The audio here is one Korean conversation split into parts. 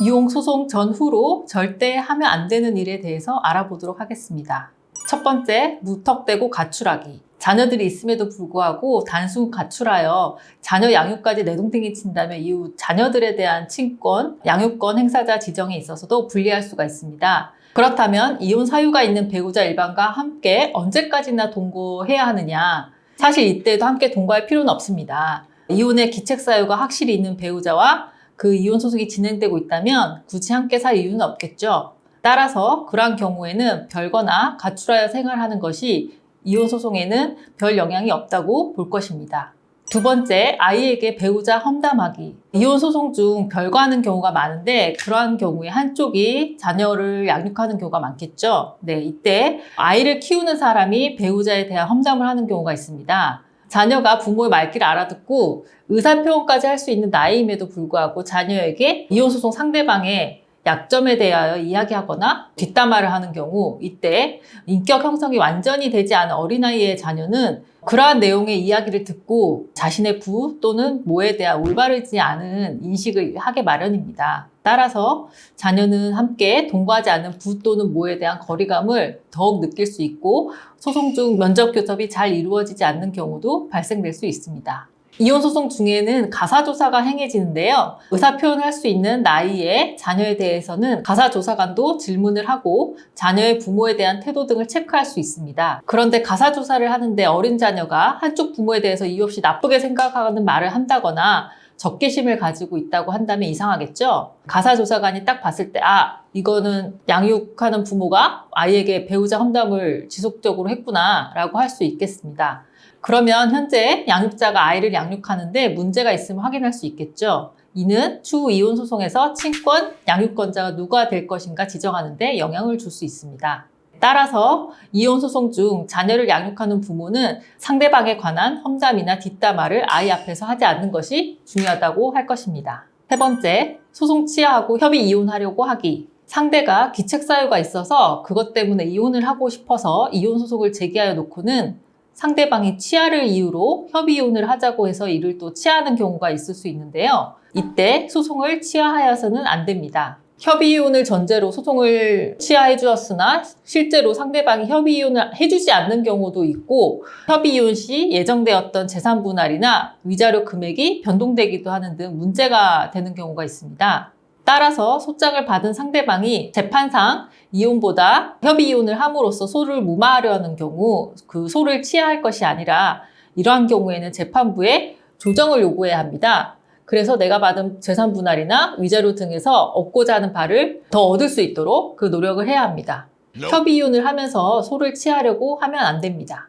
이혼 소송 전후로 절대 하면 안 되는 일에 대해서 알아보도록 하겠습니다. 첫 번째, 무턱대고 가출하기. 자녀들이 있음에도 불구하고 단순 가출하여 자녀 양육까지 내동댕이 친다면 이후 자녀들에 대한 친권, 양육권 행사자 지정에 있어서도 불리할 수가 있습니다. 그렇다면 이혼 사유가 있는 배우자 일반과 함께 언제까지나 동거해야 하느냐? 사실 이때도 함께 동거할 필요는 없습니다. 이혼의 기책 사유가 확실히 있는 배우자와 그 이혼 소송이 진행되고 있다면 굳이 함께 살 이유는 없겠죠. 따라서 그러한 경우에는 별거나 가출하여 생활하는 것이 이혼 소송에는 별 영향이 없다고 볼 것입니다. 두 번째, 아이에게 배우자 험담하기. 이혼 소송 중 별거하는 경우가 많은데 그러한 경우에 한쪽이 자녀를 양육하는 경우가 많겠죠. 네, 이때 아이를 키우는 사람이 배우자에 대한 험담을 하는 경우가 있습니다. 자녀가 부모의 말귀를 알아듣고 의사표현까지 할 수 있는 나이임에도 불구하고 자녀에게 이혼 소송 상대방의 약점에 대하여 이야기하거나 뒷담화를 하는 경우 이때 인격 형성이 완전히 되지 않은 어린아이의 자녀는 그러한 내용의 이야기를 듣고 자신의 부 또는 모에 대한 올바르지 않은 인식을 하게 마련입니다. 따라서 자녀는 함께 동거하지 않은 부 또는 모에 대한 거리감을 더욱 느낄 수 있고 소송 중 면접 교섭이 잘 이루어지지 않는 경우도 발생될 수 있습니다. 이혼 소송 중에는 가사 조사가 행해지는데요. 의사 표현을 할 수 있는 나이의 자녀에 대해서는 가사 조사관도 질문을 하고 자녀의 부모에 대한 태도 등을 체크할 수 있습니다. 그런데 가사 조사를 하는데 어린 자녀가 한쪽 부모에 대해서 이유 없이 나쁘게 생각하는 말을 한다거나 적개심을 가지고 있다고 한다면 이상하겠죠? 가사 조사관이 딱 봤을 때, 아, 이거는 양육하는 부모가 아이에게 배우자 험담을 지속적으로 했구나, 라고 할 수 있겠습니다. 그러면 현재 양육자가 아이를 양육하는데 문제가 있으면 확인할 수 있겠죠. 이는 추후 이혼 소송에서 친권, 양육권자가 누가 될 것인가 지정하는데 영향을 줄 수 있습니다. 따라서 이혼 소송 중 자녀를 양육하는 부모는 상대방에 관한 험담이나 뒷담화를 아이 앞에서 하지 않는 것이 중요하다고 할 것입니다. 세 번째, 소송 취하하고 협의 이혼하려고 하기. 상대가 기책 사유가 있어서 그것 때문에 이혼을 하고 싶어서 이혼 소송을 제기하여 놓고는 상대방이 치아를 이유로 협의 이혼을 하자고 해서 이를 또 치하는 경우가 있을 수 있는데요. 이때 소송을 취하하여서는 안 됩니다. 협의 이혼을 전제로 소송을 취하해 주었으나 실제로 상대방이 협의 이혼을 해주지 않는 경우도 있고 협의 이혼 시 예정되었던 재산 분할이나 위자료 금액이 변동되기도 하는 등 문제가 되는 경우가 있습니다. 따라서 소장을 받은 상대방이 재판상 이혼보다 협의 이혼을 함으로써 소를 무마하려는 경우 그 소를 취하할 것이 아니라 이러한 경우에는 재판부에 조정을 요구해야 합니다. 그래서 내가 받은 재산 분할이나 위자료 등에서 얻고자 하는 바를 더 얻을 수 있도록 그 노력을 해야 합니다. 협의 이혼을 하면서 소를 취하려고 하면 안 됩니다.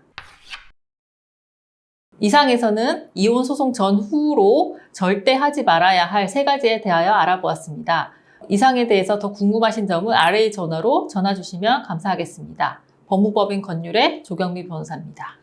이상에서는 이혼 소송 전후로 절대 하지 말아야 할 세 가지에 대하여 알아보았습니다. 이상에 대해서 더 궁금하신 점은 아래의 전화로 전화 주시면 감사하겠습니다. 법무법인 권율의 조경미 변호사입니다.